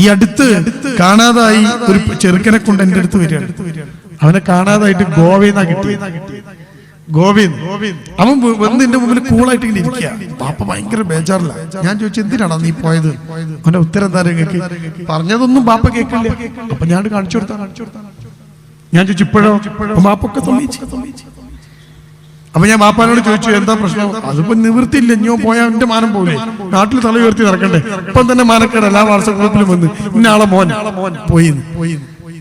ഈ അടുത്ത് കാണാതായി ഒരു ചെറുക്കനെ കൊണ്ട് എന്റെ അടുത്ത് വരികയാണ്. അവനെ കാണാതായിട്ട് ഗോവയിൽ കിട്ടി ഗോവിന്ദ്. അവൻ വന്ന് എന്റെ മുമ്പിൽ കൂളായിട്ട് ഇങ്ങനെ ഇരിക്കുക. പാപ്പ ഭയങ്കര ബേജാറില്ല ഞാൻ ചോദിച്ചു എന്തിനാണോ നീ പോയത്? അവന്റെ ഉത്തരം എന്താ പറഞ്ഞതൊന്നും പാപ്പ കേൾക്കില്ല? അപ്പൊ ഞാൻ കാണിച്ചു കൊടുത്താ കാണിച്ചു കൊടുത്താ ഞാൻ ചോദിച്ചു ഇപ്പോഴോ? പാപ്പൊക്കെ സമ്മതിച്ചു. അപ്പൊ ഞാൻ ബാപ്പാനോട് ചോദിച്ചു എന്താ പ്രശ്നം? അതിപ്പോ നിവൃത്തിയില്ല ഇഞ്ഞോ പോയാൽ എന്റെ മാനം പോലെ നാട്ടിൽ തല ഉയർത്തി നടക്കണ്ടേ? ഇപ്പം തന്നെ മാനക്കേട് എല്ലാ വാട്സപ്പ് ഗ്രൂപ്പിലും വന്ന് ഇന്നാളെ മോൻ. പോയി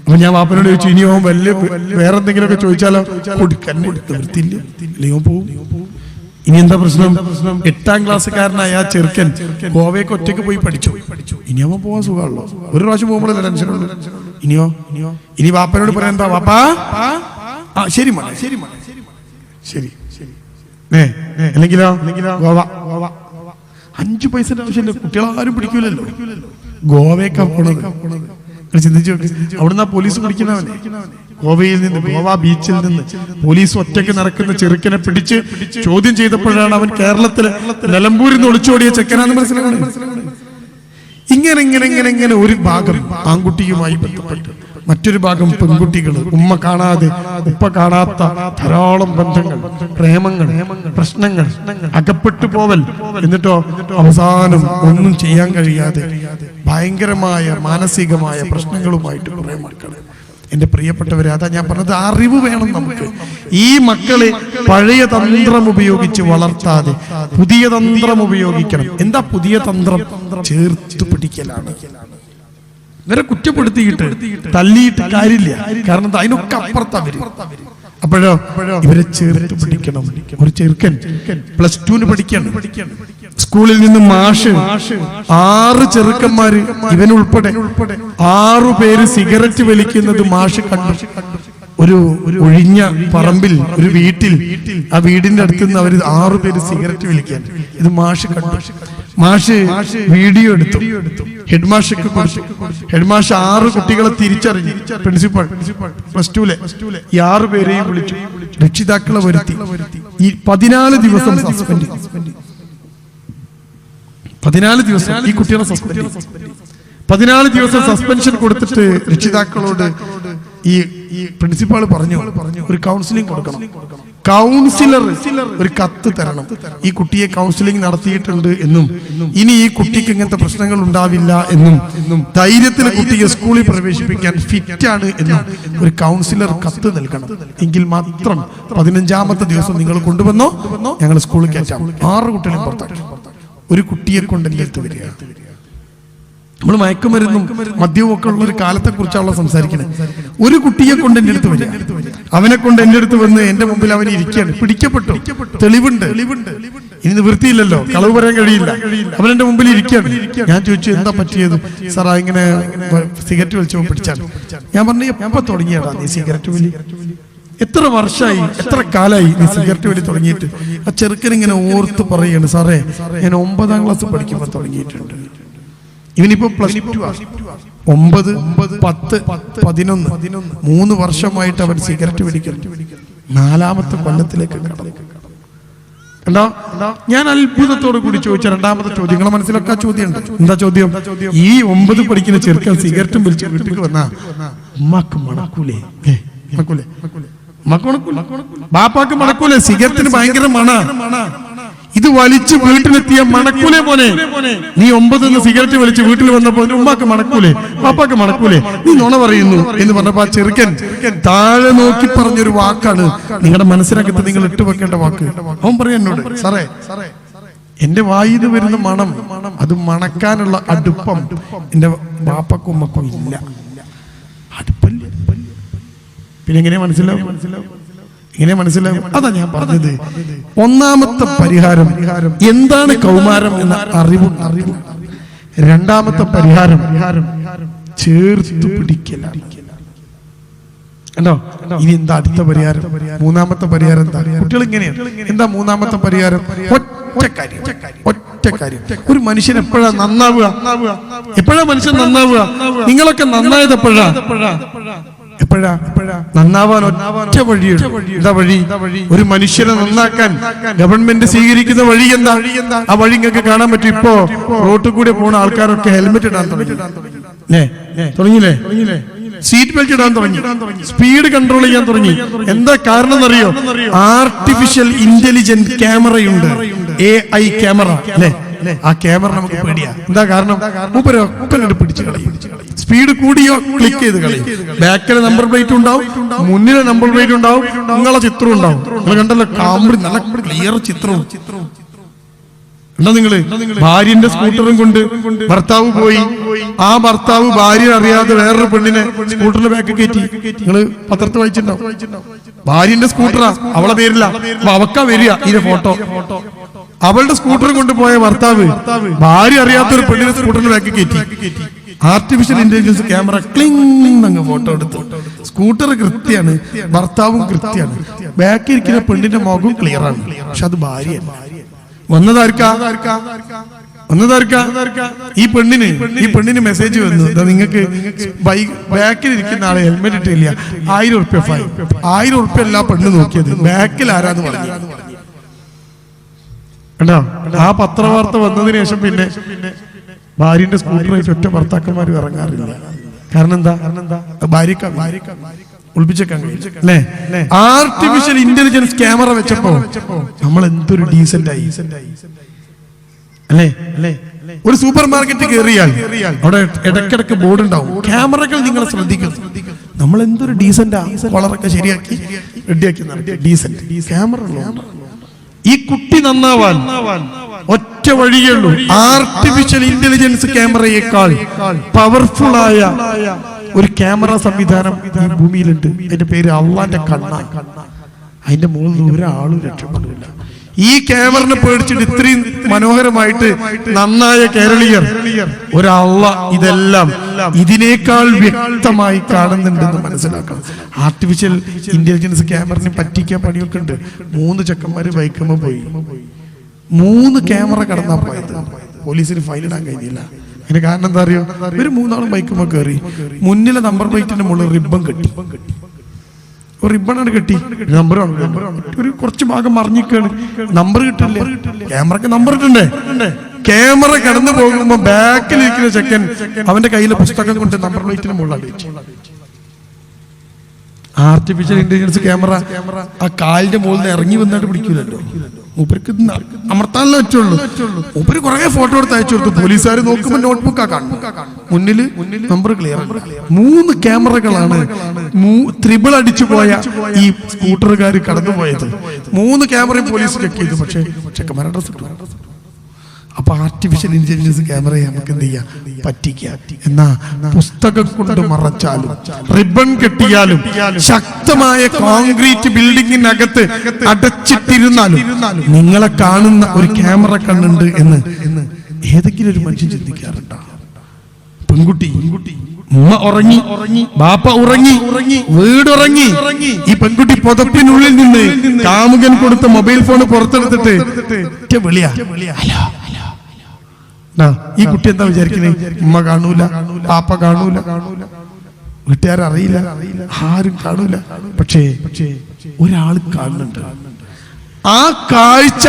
അപ്പൊ ഞാൻ ബാപ്പനോട് ചോദിച്ചു ഇനി ഓൻ വലിയ വേറെ എന്തെങ്കിലുമൊക്കെ ചോദിച്ചാലോ? കൊടുക്കാൻ പോവും. ഇനി എന്താ പ്രശ്നം? എട്ടാം ക്ലാസ്സുകാരനായ ആ ചെറുക്കൻ ഗോവയ്ക്ക് ഒറ്റയ്ക്ക് പോയി പഠിച്ചു. ഇനി അവൻ പോവാൻ സുഖമുള്ളൂ ഒരു പ്രാവശ്യം പോകുമ്പോഴല്ലേ ടെൻഷനുള്ളൂ ഇനിയോ ഇനിയോ? ഇനി വാപ്പനോട് പറയാൻ എന്താ? വാപ്പാ? ആ ശരി മോനെ ശരി മോനെ. ശരി. അല്ലെങ്കിലോ? ഗോവ. ഗോവ. അഞ്ചു പൈസ ആവശ്യമില്ല. കുട്ടികളാരും പിടിക്കൂലല്ലോ. ഗോവയൊക്കെ പോണത്. ചിന്തിച്ചു അവിടുന്ന് ആ പോലീസ് പിടിക്കുന്നവനെ. ഗോവയിൽ നിന്ന് ഗോവ ബീച്ചിൽ നിന്ന് പോലീസ് ഒറ്റയ്ക്ക് നടക്കുന്ന ചെറുക്കനെ പിടിച്ച് ചോദ്യം ചെയ്തപ്പോഴാണ് അവൻ കേരളത്തിലെ നിലമ്പൂരിൽ നിന്ന് ഒളിച്ചോടിയ ചെക്കനാന്ന് മനസ്സിലാക്കുന്നത് ഇങ്ങനെ ഇങ്ങനെ ഇങ്ങനെ ഇങ്ങനെ ഒരു ഭാഗം ആൺകുട്ടിയുമായി ബന്ധപ്പെട്ട്. മറ്റൊരു ഭാഗം പെൺകുട്ടികൾ. ഉമ്മ കാണാതെ ഉപ്പ കാണാത്ത ധാരാളം ബന്ധങ്ങൾ പ്രേമങ്ങൾ പ്രശ്നങ്ങൾ അകപ്പെട്ടു പോവൽ എന്നിട്ടോ അവസാനം ഒന്നും ചെയ്യാൻ കഴിയാതെ ഭയങ്കരമായ മാനസികമായ പ്രശ്നങ്ങളുമായിട്ട് കുറേ മക്കൾ എന്റെ പ്രിയപ്പെട്ടവരെ അതാ ഞാൻ പറഞ്ഞത് അറിവ് വേണം നമുക്ക്. ഈ മക്കളെ പഴയ തന്ത്രം ഉപയോഗിച്ച് വളർത്താതെ പുതിയ തന്ത്രം ഉപയോഗിക്കണം. എന്താ പുതിയ തന്ത്രം? ചേർത്ത് പിടിക്കലാണ്. ഇവരെ കുറ്റപ്പെടുത്തിയിട്ട് തല്ലിയിട്ട് കാര്യമില്ല. കാരണം അതിനൊക്കെ അപ്പുറത്താ വരും അപ്പോഴോ ഇവരെ ചേർത്ത് പിടിക്കണം. ഒരു ചെറുക്കൻ പ്ലസ് ടുവിന് പഠിക്കണം. സ്കൂളിൽ നിന്ന് മാഷ് ആറ് ചെറുക്കന്മാര് ഇവനുൾപ്പെടെ ആറു പേര് സിഗരറ്റ് വലിക്കുന്നത് മാഷ് കണ്ടു. ഒരു ഒരു ഒഴിഞ്ഞ പറമ്പിൽ ഒരു വീട്ടിൽ ആ വീടിന്റെ അടുത്ത് നിന്ന് അവർ ആറു പേര് സിഗരറ്റ് വലിക്കാൻ ഇത് മാഷ് കണ്ടു. മാഷ് വീഡിയോ എടുത്തു. ഹെഡ് മാഷക്ക് കൊടുത്തു. ഹെഡ് മാഷ് ആറ് കുട്ടികളെ തിരിച്ചറിഞ്ഞു. പ്രിൻസിപ്പൾ. പ്ലസ് ടുലെ. ഈ ആറ് പേരെയും വിളിച്ചു. രക്ഷിതാക്കളെ വരുത്തി. ഈ പതിനാല് ദിവസം സസ്പെൻഡ് പതിനാല് ദിവസം ഈ കുട്ടികളെ സസ്പെൻഡ്. പതിനാല് ദിവസം സസ്പെൻഷൻ കൊടുത്തിട്ട് രക്ഷിതാക്കളോട് ഈ ഈ പ്രിൻസിപ്പാൾ പറഞ്ഞു ഒരു കൗൺസിലിംഗ് കൊടുക്കണം. കൗൺസിലർ ഒരു കത്ത് തരണം. ഈ കുട്ടിയെ കൗൺസിലിംഗ് നടത്തിയിട്ടുണ്ട് എന്നും ഇനി ഈ കുട്ടിക്ക് ഇങ്ങനത്തെ പ്രശ്നങ്ങൾ ഉണ്ടാവില്ല എന്നും ധൈര്യത്തിൽ കുട്ടിയെ സ്കൂളിൽ പ്രവേശിപ്പിക്കാൻ ഫിറ്റ് ആണ് എന്നും ഒരു കൗൺസിലർ കത്ത് നൽകണം. എങ്കിൽ മാത്രം പതിനഞ്ചാമത്തെ ദിവസം നിങ്ങൾ കൊണ്ടുവന്നോ? ഞങ്ങൾ സ്കൂളിൽ കയറ്റാം. ആറ് കുട്ടികളെ പുറത്താക്കി. ഒരു കുട്ടിയെ കൊണ്ട് എന്റെ വരിക? നമ്മൾ മയക്കുമരുന്നും മദ്യവും ഒക്കെ ഉള്ള ഒരു കാലത്തെ കുറിച്ചാണല്ലോ സംസാരിക്കുന്നത് ഒരു കുട്ടിയെ കൊണ്ട് എന്റെ അടുത്ത് വരിക അവനെ കൊണ്ട് എന്റെ അടുത്ത് വന്ന് എന്റെ മുമ്പിൽ അവൻ ഇരിക്കുകയാണ്. പിടിക്കപ്പെട്ടു. തെളിവുണ്ട്. ഇനി നിവൃത്തിയില്ലല്ലോ കളവ് പറയാൻ കഴിയില്ല. അവൻ എന്റെ മുമ്പിൽ ഇരിക്കുകയാണ്. ഞാൻ ചോദിച്ചു എന്താ പറ്റിയത്? സാറാ ഇങ്ങനെ സിഗരറ്റ് വലിച്ചോ പിടിച്ചാണ്. ഞാൻ പറഞ്ഞു എപ്പോ തുടങ്ങിയടാ നീ സിഗരറ്റ് വലി? എത്ര വർഷമായി എത്ര കാലായി നീ സിഗരറ്റ് വലി തുടങ്ങിയിട്ട്? ആ ചെറുക്കൻ ഇങ്ങനെ ഓർത്ത് പറയാണ് സാറേ ഞാൻ ഒമ്പതാം ക്ലാസ് പഠിക്കുമ്പോൾ തുടങ്ങിയിട്ടുണ്ട്. ഇവനിപ്പോ പ്ലസ് ടു ഒമ്പത് പത്ത് പതിനൊന്ന് മൂന്ന് വർഷമായിട്ട് അവൻ സിഗരറ്റ് പിടിക്കുന്നു. നാലാമത്തെ കൊല്ലത്തിലേക്ക് കണ്ടോ? ഞാൻ അത്ഭുതത്തോട് കൂടി ചോദിച്ച രണ്ടാമത്തെ ചോദ്യം. നിങ്ങളെ മനസ്സിലൊക്കെ ചോദ്യം ചോദ്യമുണ്ട്. എന്താ ചോദ്യം? ഈ ഒമ്പത് പഠിക്കുന്ന ചെറുക്കൻ സിഗരറ്റും വലിച്ച് വീട്ടിൽ വന്നാ ഉമ്മാക്ക് മണക്കൂലേ? മണക്കൂലേ? മണക്കൂല? ബാപ്പാക്ക് മണക്കൂലേ? സിഗരറ്റിന് ഭയങ്കര മണ. ഇത് വലിച്ച് വീട്ടിലെത്തിയ മണക്കൂലേ പോലെ നീ ഒമ്പത് സിഗരറ്റ് വലിച്ച് വീട്ടിൽ വന്നപ്പോ ഉമ്മാക്ക് മണക്കൂലേ പാപ്പാക്ക് മണക്കൂലേ. നീ നുണ പറയുന്നു എന്ന് പറഞ്ഞപ്പോ ആ ചെറുക്കൻ താഴെ നോക്കി പറഞ്ഞൊരു വാക്കാണ്. നിങ്ങളുടെ മനസ്സിനകത്ത് നിങ്ങൾ ഇട്ട് വെക്കേണ്ട വാക്ക്. അവൻ പറയാ എന്നോട് സാറേ എന്റെ വായിൽ നിന്ന് വരുന്ന മണം അത് മണക്കാനുള്ള അടുപ്പം എന്റെ ബാപ്പക്കും ഉമ്മക്കും ഇല്ല. അടുപ്പല്ല? പിന്നെ എങ്ങനെയാ മനസ്സിലാവും മനസ്സിലാവും എങ്ങനെ മനസ്സിലാവും അതാ ഞാൻ പറഞ്ഞത്. ഒന്നാമത്തെ പരിഹാരം എന്താണ് കൗമാരം എന്ന അറിവും. അറിവ്. രണ്ടാമത്തെ പരിഹാരം ചേർത്ത് പിടിക്കലാണ്. കണ്ടോ? ഇനി എന്താ അടുത്ത പരിഹാരം? മൂന്നാമത്തെ പരിഹാരം എന്താ? കുട്ടികൾ ഇങ്ങനെയാണ് എന്താ മൂന്നാമത്തെ പരിഹാരം? ഒറ്റ കാര്യം. ഒറ്റ കാര്യം. ഒരു മനുഷ്യൻ എപ്പോഴാ നന്നാവുക? എപ്പോഴാ മനുഷ്യൻ നന്നാവുക? നിങ്ങളൊക്കെ നന്നായത് എപ്പോഴാ എപ്പോഴാ നന്നാവാൻ ഒറ്റ വഴി വഴി. ഒരു മനുഷ്യനെ നന്നാക്കാൻ ഗവൺമെന്റ് സ്വീകരിക്കുന്ന വഴി എന്താ? ആ വഴി നിങ്ങൾക്ക് കാണാൻ പറ്റും ഇപ്പോ. റോട്ടിൽ കൂടെ പോണ ആൾക്കാരൊക്കെ ഹെൽമെറ്റ് ഇടാൻ തുടങ്ങി? തുടങ്ങിയില്ലേ? സീറ്റ് ബെൽറ്റ് ഇടാൻ തുടങ്ങി. സ്പീഡ് കൺട്രോൾ ചെയ്യാൻ തുടങ്ങി. എന്താ കാരണം എന്നറിയോ? ആർട്ടിഫിഷ്യൽ ഇന്റലിജന്റ് ക്യാമറയുണ്ട് എ ഐ ക്യാമറ അല്ലേ ആ ക്യാമറ നമുക്ക് പേടിയാ. എന്താ കാരണം? മൂപ്പര് ഒക്കെ അങ്ങോട്ട് പിടിച്ചു കളയും. സ്പീഡ് കൂടിയോ? ക്ലിക്ക് ചെയ്ത് കളി. ബാക്കിലെ നമ്പർ പ്ലേറ്റ് ഉണ്ടാവും. മുന്നിലെ നമ്പർ പ്ലേറ്റ് ഉണ്ടാവും. നിങ്ങളെ ചിത്രം ഉണ്ടാവും. നിങ്ങൾ കണ്ടല്ലോ കാമ്പി നല്ല ക്ലിയർ ചിത്രവും എന്താ നിങ്ങൾ? ഭാര്യന്റെ സ്കൂട്ടറും കൊണ്ട് ഭർത്താവ് പോയി. ആ ഭർത്താവ് ഭാര്യ അറിയാതെ വേറൊരു പെണ്ണിനെ സ്കൂട്ടറിന്റെ ബാക്ക് കയറ്റി. നിങ്ങൾ പത്രത്തിൽ വായിച്ചിട്ടുണ്ടാവും. ഭാര്യന്റെ സ്കൂട്ടറാ അവളെ പേരില്ല. അപ്പൊ അവക്കാ വരിക ഇതിന്റെ ഫോട്ടോ അവളുടെ സ്കൂട്ടറും കൊണ്ട് പോയ ഭർത്താവ് ഭാര്യ അറിയാത്ത ഒരു പെണ്ണിനെ സ്കൂട്ടറിന്റെ ബാക്ക് കയറ്റി. ആർട്ടിഫിഷ്യൽ ഇന്റലിജൻസ് ക്യാമറ ക്ലിങ് അങ്ങ് ഫോട്ടോ എടുത്തു. സ്കൂട്ടർ കൃത്യമാണ്. ഭർത്താവും കൃത്യമാണ്. ബാക്കിൽ ഇരിക്കുന്ന പെണ്ണിന്റെ മുഖവും ക്ലിയർ ആണ്. പക്ഷെ അത് ഭാര്യയല്ല. വന്നതാർക്കാ? വന്നതാർക്കാ? ഈ പെണ്ണിന് ഈ പെണ്ണിന് മെസ്സേജ് വന്നു. നിങ്ങൾക്ക് ബൈക്ക് ബാക്കിൽ ഇരിക്കുന്ന ആളെ ഹെൽമെറ്റ് ഇട്ടില്ല. ആയിരം ഉറുപ്പ്യ ഫൈൻ ആയിരം ഉറുപ്പ്യ അല്ല പെണ്ണ് നോക്കിയത്. ബാക്കിൽ ആരാന്ന് പറഞ്ഞു. കണ്ടോ? ആ പത്രവാർത്ത വന്നതിന് ശേഷം പിന്നെ ഭാര്യന്റെ സ്കൂട്ടറിൽ ഒറ്റ ഭർത്താക്കന്മാരും ഇറങ്ങാറില്ല. കാരണം എന്താ? കാരണം എന്താ ഭാര്യക്ക ആർട്ടിഫിഷ്യൽ ഇന്റലിജൻസ് ക്യാമറ വെച്ചപ്പോ നമ്മൾ എന്തൊരു ഡീസന്റ് ആയി. അല്ലേ? അല്ലേ ഒരു സൂപ്പർ മാർക്കറ്റ് കയറിയാൽ അവിടെ ഇടയ്ക്കിടയ്ക്ക് ബോർഡ് ഉണ്ടാവും. ക്യാമറകൾ നിങ്ങൾ ശ്രദ്ധിക്കും നമ്മൾ എന്തൊരു ഡീസന്റ് വളറൊക്കെ ശരിയാക്കി റെഡിയാക്കി ഡീസന്റ് ക്യാമറ ഈ കുട്ടി നന്നാവാൻ ഒറ്റ വഴിയുള്ളൂ ആർട്ടിഫിഷ്യൽ ഇന്റലിജൻസ് ക്യാമറയേക്കാൾ പവർഫുൾ ആയ ഒരു ക്യാമറ സംവിധാനം ഈ ഭൂമിയിലുണ്ട്. അതിന്റെ പേര് അള്ളാന്റെ കണ്ണ. അതിന്റെ മുകളിൽ ഒരാളും രക്ഷപ്പെടില്ല ഈ ക്യാമറിനെ പേടിച്ചിട്ട് ഇത്രയും മനോഹരമായിട്ട് നന്നായ കേരളീയർ ഒരള്ള ഇതെല്ലാം ഇതിനേക്കാൾ വ്യക്തമായി കാണുന്നുണ്ടെന്ന് മനസ്സിലാക്കണം. ആർട്ടിഫിഷ്യൽ ഇന്റലിജൻസ് ക്യാമറിനെ പറ്റിക്കാൻ പണിയൊക്കെ ഉണ്ട്. മൂന്ന് ചെക്കന്മാര് വൈക്കുമ്പോ പോയി. മൂന്ന് ക്യാമറ കടന്നാ പോയത്. പോലീസിന് ഫൈലിടാൻ കഴിഞ്ഞില്ല. അതിന് കാരണം എന്താ അറിയോ? ഒരു മൂന്നാളും ബൈക്കുമ്പോ കയറി മുന്നിലെ നമ്പർ പ്ലേറ്റിന്റെ മുകളിൽ റിബൺ കെട്ടി. ഒരു റിബണാണ് കെട്ടി. നമ്പർ ഒരു കുറച്ച് ഭാഗം മറിഞ്ഞിക്കാണ്. നമ്പർ കിട്ടില്ല? ക്യാമറക്ക് നമ്പർ ഇട്ടുണ്ടേ ക്യാമറ കടന്നു പോകുമ്പോ ബാക്കിൽ ഇരിക്കുന്ന ചെക്കൻ അവന്റെ കയ്യിലെ പുസ്തകം കൊണ്ട് നമ്പർ പ്ലേറ്റിന് മുകളിൽ ആർട്ടിഫിഷ്യൽ ഇന്റലിജൻസ് ക്യാമറ ആ കാലിന്റെ മുകളിൽ ഇറങ്ങി വന്നിട്ട് പിടിക്കൂലല്ലോ. മൂപ്പർക്ക് അമർത്താനല്ലേ പറ്റുള്ളൂ. മൂപ്പര് കുറെ ഫോട്ടോ എടുത്ത് അയച്ചു കൊടുത്തു. പോലീസുകാർ നോക്കുമ്പോ നോട്ട്ബുക്കാ കാണും മുന്നിൽ നമ്പർ ക്ലിയർ മൂന്ന് ക്യാമറകളാണ് ത്രിബിൾ അടിച്ചു പോയ ഈ സ്കൂട്ടറുകാർ കടന്നുപോയത്. മൂന്ന് ക്യാമറയും പോലീസ് ചെക്ക് ചെയ്തു. പക്ഷേ ചെക്കന്മാരുടെ ഡ്രസ് ഇട്ടു അപ്പൊ ആർട്ടിഫിഷ്യൽ ഇന്റലിജൻസ് ക്യാമറയെ നമുക്ക് എന്ത് ചെയ്യാം? പറ്റിക്കാം. എന്നാ പുസ്തകം കൊണ്ട് മറച്ചാലും റിബൺ കെട്ടിയാലും ശക്തമായ കോൺക്രീറ്റ് ബിൽഡിങ്ങിനകത്ത് അടച്ചിട്ടിരുന്നാലും നിങ്ങളെ കാണുന്ന ഒരു ക്യാമറ കണ്ണുണ്ട് എന്ന് ഏതെങ്കിലും ഒരു മനുഷ്യൻ ചിന്തിക്കാറുണ്ടോ? പെൺകുട്ടി ഉമ്മ ഉറങ്ങി ഉറങ്ങി ബാപ്പ ഉറങ്ങി ഉറങ്ങി വീടുറങ്ങി ഈ പെൺകുട്ടി പുതപ്പിനുള്ളിൽ നിന്ന് കാമുകൻ കൊടുത്ത മൊബൈൽ ഫോൺ പുറത്തെടുത്തിട്ട് വിളിയാ. വിളിയാ. ഹലോ ഈ കുട്ടി എന്താ വിചാരിക്കുന്നത് ഉമ്മ കാണൂല പാപ്പ കാണൂല. വീട്ടുകാരറിയില്ല ആരും കാണൂല. പക്ഷേ പക്ഷേ ഒരാൾ കാണുന്നുണ്ട്. ആ കാഴ്ച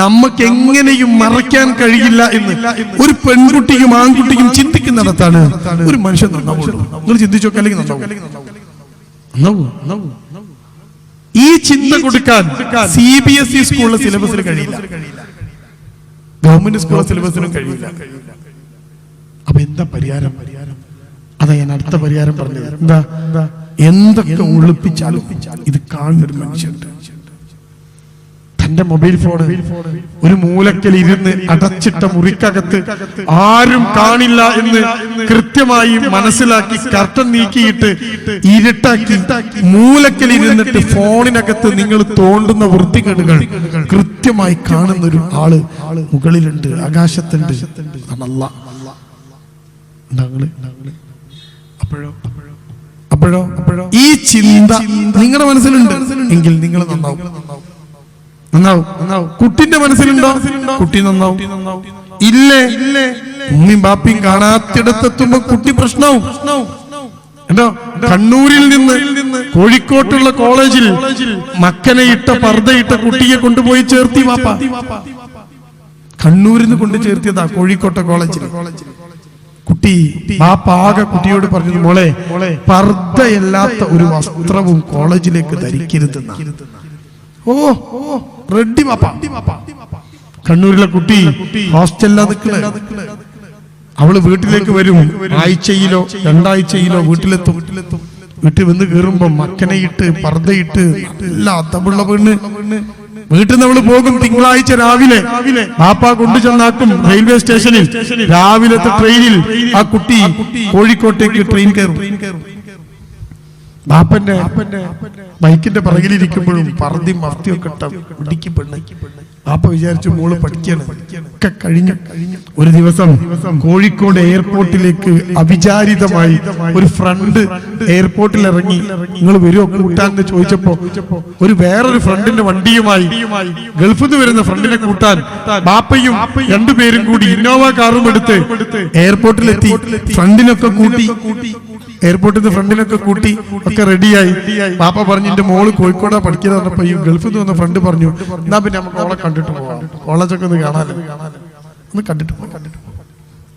നമുക്ക് എങ്ങനെയും മറയ്ക്കാൻ കഴിയില്ല എന്ന് ഒരു പെൺകുട്ടിയും ആൺകുട്ടിയും ചിന്തിക്കുന്നിടത്താണ് ഒരു മനുഷ്യൻ നന്നാവുള്ളൂ. നിങ്ങൾ ചിന്തിച്ചു? അല്ലെങ്കിൽ നന്നാവൂ. ഈ ചിന്ത കൊടുക്കാൻ സി ബി എസ് ഇ സ്കൂളിലെ സിലബസിൽ കഴിയില്ല. ഗവൺമെന്റ് സ്കൂൾ സിലബസിനും കഴിയില്ല അപ്പൊ എന്താ പരിഹാരം? പരിഹാരം അതാ ഞാൻ അടുത്ത പരിഹാരം പറഞ്ഞത്. എന്താ? എന്തൊക്കെ ഒളിപ്പിച്ചാലും ഇത് കാണുന്നൊരു ഒരു മനുഷ്യണ്ട് തന്റെ മൊബൈൽ ഫോൺ ഒരു മൂലക്കൽ ഇരുന്ന് അടച്ചിട്ട മുറിക്കകത്ത് ആരും കാണില്ല എന്ന് കൃത്യമായി മനസ്സിലാക്കി കർട്ടൻ നീക്കിയിട്ട് ഇരുട്ടാക്കി മൂലക്കൽ ഇരുന്നിട്ട് ഫോണിനകത്ത് നിങ്ങൾ തോണ്ടുന്ന വൃത്തികേടുകൾ കൃത്യമായി കാണുന്ന ഒരു ആൾ മുകളിലുണ്ട് ആകാശത്തുണ്ട്. അപ്പോഴോ? അപ്പോഴോ? ഈ ചിന്ത നിങ്ങളുടെ മനസ്സിലുണ്ട്. എങ്കിൽ നിങ്ങൾ നന്നാവും. നന്നാവും. കുട്ടിന്റെ മനസ്സിലുണ്ടോ? കുട്ടി നന്നാവും. ഇല്ലേ? ഉമ്മയും ബാപ്പിയും കാണാത്തിടത്തെത്തുമ്പോ കുട്ടി പ്രശ്നവും. എന്തോ? കണ്ണൂരിൽ നിന്ന് കോഴിക്കോട്ടുള്ള കോളേജിൽ മക്കനെ ഇട്ട പർദ്ദയിട്ട കുട്ടിയെ കൊണ്ടുപോയി ചേർത്തി വാപ്പ. കണ്ണൂരിൽ നിന്ന് കൊണ്ട് ചേർത്തിയതാ കോഴിക്കോട്ടെ കോളേജിൽ. കുട്ടി വാപ്പ ആകെ കുട്ടിയോട് പറഞ്ഞത് മോളെ പർദ്ദയല്ലാത്ത ഒരു വസ്ത്രവും കോളേജിലേക്ക് ധരിക്കരുതെന്ന. ഓ റെഡി പാപ്പ കണ്ണൂരിലെ കുട്ടി ഹോസ്റ്റലിലാ നിൽക്കണേ. അവൾ വീട്ടിലേക്ക് വരും. ആഴ്ചയിലോ രണ്ടാഴ്ചയിലോ വീട്ടിലെത്തും. വീട്ടിലെത്തും വീട്ടിൽ വന്ന് കയറുമ്പോ മക്കനെയിട്ട് പർദ്ദയിട്ട് നല്ല പെണ്ണ്. വീട്ടിൽ നിന്ന് അവൾ പോകും തിങ്കളാഴ്ച രാവിലെ. പാപ്പ കൊണ്ടു ചെന്നാക്കും റെയിൽവേ സ്റ്റേഷനിൽ. രാവിലത്തെ ട്രെയിനിൽ ആ കുട്ടി കോഴിക്കോട്ടേക്ക് ട്രെയിൻ കയറും. ബാപ്പന്റെ ബൈക്കിന്റെ പിറകിലിരിക്കുമ്പോഴും പറന്തി മർത്തിയൊക്കെ ഇട്ട ഇടുക്കി പെണ്ണ്. ബാപ്പ വിചാരിച്ചു മോൾ പഠിക്കാണ്. ഒക്കെ കഴിഞ്ഞ ഒരു ദിവസം കോഴിക്കോട് എയർപോർട്ടിലേക്ക് അവിചാരിതമായി ഒരു ഫ്രണ്ട് എയർപോർട്ടിൽ ഇറങ്ങി നിങ്ങൾ വരുമോ കൂട്ടാന്ന് ചോദിച്ചപ്പോ ഒരു വേറൊരു ഫ്രണ്ടിന്റെ വണ്ടിയുമായി ഗൾഫിൽ നിന്ന് വരുന്ന ഫ്രണ്ടിനെ കൂട്ടാൻ ബാപ്പയും രണ്ടുപേരും കൂടി ഇന്നോവ കാറും എടുത്ത് എയർപോർട്ടിലെത്തി. ഫ്രണ്ടിനൊക്കെ കൂട്ടി. എയർപോർട്ടിൽ നിന്ന് ഫ്രണ്ടിനൊക്കെ കൂട്ടി ഒക്കെ റെഡിയായി പാപ്പ പറഞ്ഞു എന്റെ മോൾ കോഴിക്കോടാ പഠിക്കുന്നത് പറഞ്ഞപ്പോ ഈ ഗൾഫിൽ നിന്ന് വന്ന ഫ്രണ്ട് പറഞ്ഞു എന്നാ പിന്നെ നമുക്ക് ഓളെ കണ്ടിട്ട് പോവാം. കോളേജൊക്കെ ഒന്ന് കാണാനോ ഒന്ന് കണ്ടിട്ട് പോവാം.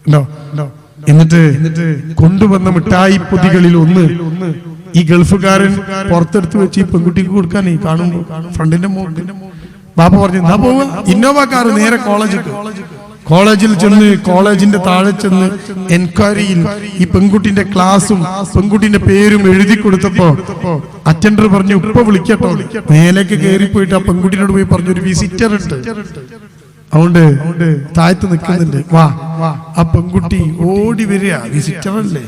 പോവാം ഉണ്ടോ എന്നിട്ട് കൊണ്ടുവന്ന മിഠായി പൊതികളിൽ ഒന്ന് ഈ ഗൾഫുകാരൻ പുറത്തെടുത്ത് വെച്ച് ഈ പെൺകുട്ടിക്ക് കൊടുക്കാൻ ഈ കാണുമ്പോ ഫ്രണ്ടിന്റെ മോളിന്റെ ബാപ്പ പറഞ്ഞു എന്നാ പോവുക ഇന്നോവ കാർ നേരെ കോളേജിൽ കോളേജിൽ ചെന്ന് കോളേജിന്റെ താഴെ ചെന്ന് എൻക്വയറിയിൽ ഈ പെൺകുട്ടിന്റെ ക്ലാസും പെൺകുട്ടിന്റെ പേരും എഴുതി കൊടുത്തപ്പോ അറ്റൻഡർ പറഞ്ഞു ഉപ്പ വിളിക്കട്ടോ. മേലേക്ക് കയറി പോയിട്ട് ആ പെൺകുട്ടിനോട് പോയി പറഞ്ഞു ഒരു വിസിറ്റർ ഉണ്ട്. അതുകൊണ്ട് താഴത്ത് നിൽക്കുന്നുണ്ട്. വാ ആ പെൺകുട്ടി ഓടി വരിക. വിസിറ്റർ അല്ലേ?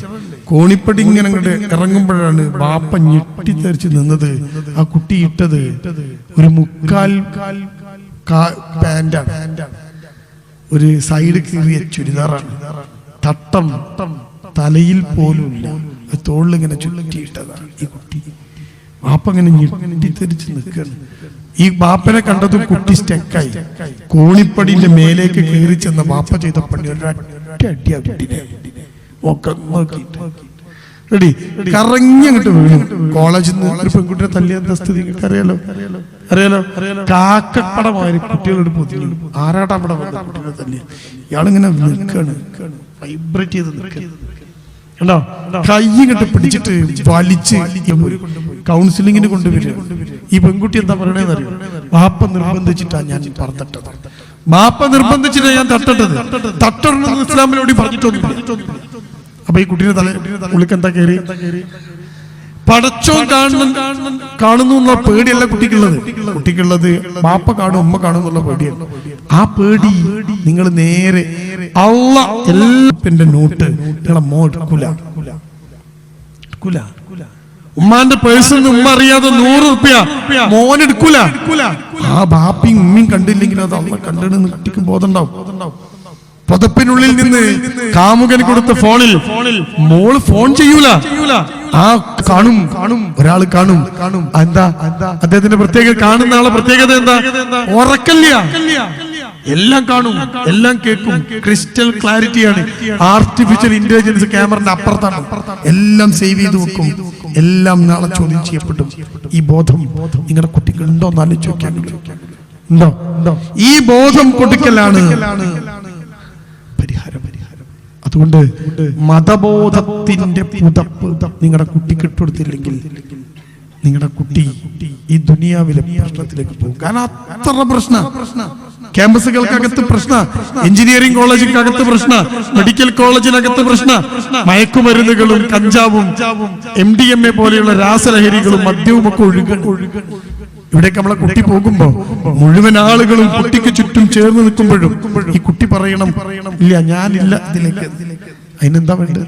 കോണിപ്പടി ഇങ്ങനെ അങ്ങോട്ട് ഇറങ്ങുമ്പോഴാണ് ബാപ്പ ഞെട്ടിത്തെറിച്ച് നിന്നത്. ആ കുട്ടി ഇട്ടത് ഒരു മുക്കാൽ പാന്റാണ്. ഒരു സൈഡ് കീറിയ ചുരിദാറാണ്. തട്ടം തലയിൽ പോലും ഇല്ല തോളിലിങ്ങനെ ചുറ്റിയിട്ടതാണ് ഈ കുട്ടി. ബാപ്പ ഇങ്ങനെ ഞെട്ടിത്തെറിച്ച് നിൽക്കുകയാണ്. ഈ ബാപ്പനെ കണ്ടതും കുട്ടി സ്റ്റെക്കായി. കോണിപ്പടിന്റെ മേലേക്ക് കയറി ചെന്ന ബാപ്പ ചെയ്ത പണി ഒരൊറ്റ അടിയാ കുട്ടിനെ. ഒക്കെ നോക്കിയിട്ട്. റെഡി. കറങ്ങി അങ്ങോട്ട് വീണു. കോളേജിൽ നിന്ന് ഒരു പെൺകുട്ടിയെ തല്ലിയ എന്താ സ്ഥിതി? നിങ്ങൾക്ക് അറിയാലോ? അറിയാലോ. കാക്കപ്പടമായി കുട്ടികളോട് പൊതിഞ്ഞു. ആരാട്ടാ അവിടെ കുട്ടികളെ തല്ലിയ. ഇയാളിങ്ങനെ നിൽക്കാണ്. വൈബ്രേറ്റ് ചെയ്ത് നിൽക്കുന്നത് കൈ ഇങ്ങോട്ട് പിടിച്ചിട്ട് വലിച്ച് കൗൺസിലിങ്ങിന് കൊണ്ടുവരിക. ഈ പെൺകുട്ടി എന്താ പറയണേന്ന് അറിയാം വാപ്പ നിർബന്ധിച്ചിട്ടാ ഞാൻ പറഞ്ഞിട്ടത്. വാപ്പ നിർബന്ധിച്ചിട്ടാ ഞാൻ തട്ടട്ടത് തട്ടണമെന്ന് ഇസ്ലാമിനോട് പറഞ്ഞിട്ടൊന്നും അപ്പൊ ഈ കുട്ടീനെ തല ഉള്ളിക്ക് എന്താ കയറി പടച്ചോ കാണുന്നു കാണുന്നു എന്നുള്ള പേടിയല്ല കുട്ടിക്കുള്ളത്. കുട്ടിക്കുള്ളത് മാപ്പ കാണും ഉമ്മ കാണും എന്നുള്ള പേടിയാണ് ആ പേടി നിങ്ങൾ നേരെ അള്ള നോട്ട് നിങ്ങളെ ഉമ്മാന്റെ പേഴ്സിൽ ഉമ്മ അറിയാതെ നൂറ് റുപ്യ മോൻ എടുക്കൂല. ആ ബാപ്പിയും ഉമ്മയും കണ്ടില്ലെങ്കിൽ അത് അള്ള കണ്ടിടുന്ന ബോധം ബോധമുണ്ടാവും പുതപ്പിനുള്ളിൽ നിന്ന് കാമുകൻ കൊടുത്ത ഫോണിൽ മോൾ ഫോൺ ചെയ്യൂല. ആ കാണും. കാണും ഒരാൾ കാണും. കാണും എന്താ അദ്ദേഹത്തിന്റെ പ്രത്യേക കാണുന്ന ആളെ പ്രത്യേകത എന്താ? ഉറക്കല്ല എല്ലാം കാണും. എല്ലാം കേൾക്കും. ക്രിസ്റ്റൽ ക്ലാരിറ്റിയാണ്. ആർട്ടിഫിഷ്യൽ ഇന്റലിജൻസ് ക്യാമറന്റെ അപ്പുറത്താണ്. എല്ലാം സേവ് ചെയ്ത് വെക്കും. എല്ലാം നാളെ ചോദ്യം ചെയ്യപ്പെടും. ഈ ബോധം നിങ്ങളുടെ കുട്ടികൾ ഉണ്ടോ എന്ന് നോക്കാൻ ഉണ്ടോ? ഈ ബോധം കൊടുക്കലാണ്. അതുകൊണ്ട് മതബോധത്തിന്റെ പുതപ്പ് നിങ്ങളുടെ കുട്ടിക്ക് ഇട്ടുകൊടുത്തില്ലെങ്കിൽ നിങ്ങളുടെ കുട്ടി ഈ ദുനിയാവിലെ പ്രശ്നത്തിലേക്ക് പോകും. കാരണം അത്ര പ്രശ്ന. ക്യാമ്പസുകൾക്കകത്ത് പ്രശ്ന. എഞ്ചിനീയറിംഗ് കോളേജിനകത്ത് പ്രശ്ന. മെഡിക്കൽ കോളേജിനകത്ത് പ്രശ്ന. മയക്കുമരുന്നുകളും കഞ്ചാവും എം ഡി എം എ പോലെയുള്ള രാസലഹരികളും മദ്യവും ഒക്കെ ഒഴുക ഇവിടേക്ക് നമ്മളെ കുട്ടി പോകുമ്പോ മുഴുവൻ ആളുകളും കുട്ടിക്ക് ചുറ്റും ചേർന്ന് നിൽക്കുമ്പോഴും ഈ കുട്ടി പറയണം ഇല്ല ഞാനില്ല ഇതിലേക്ക്. അതിനെന്താ വേണ്ടത്?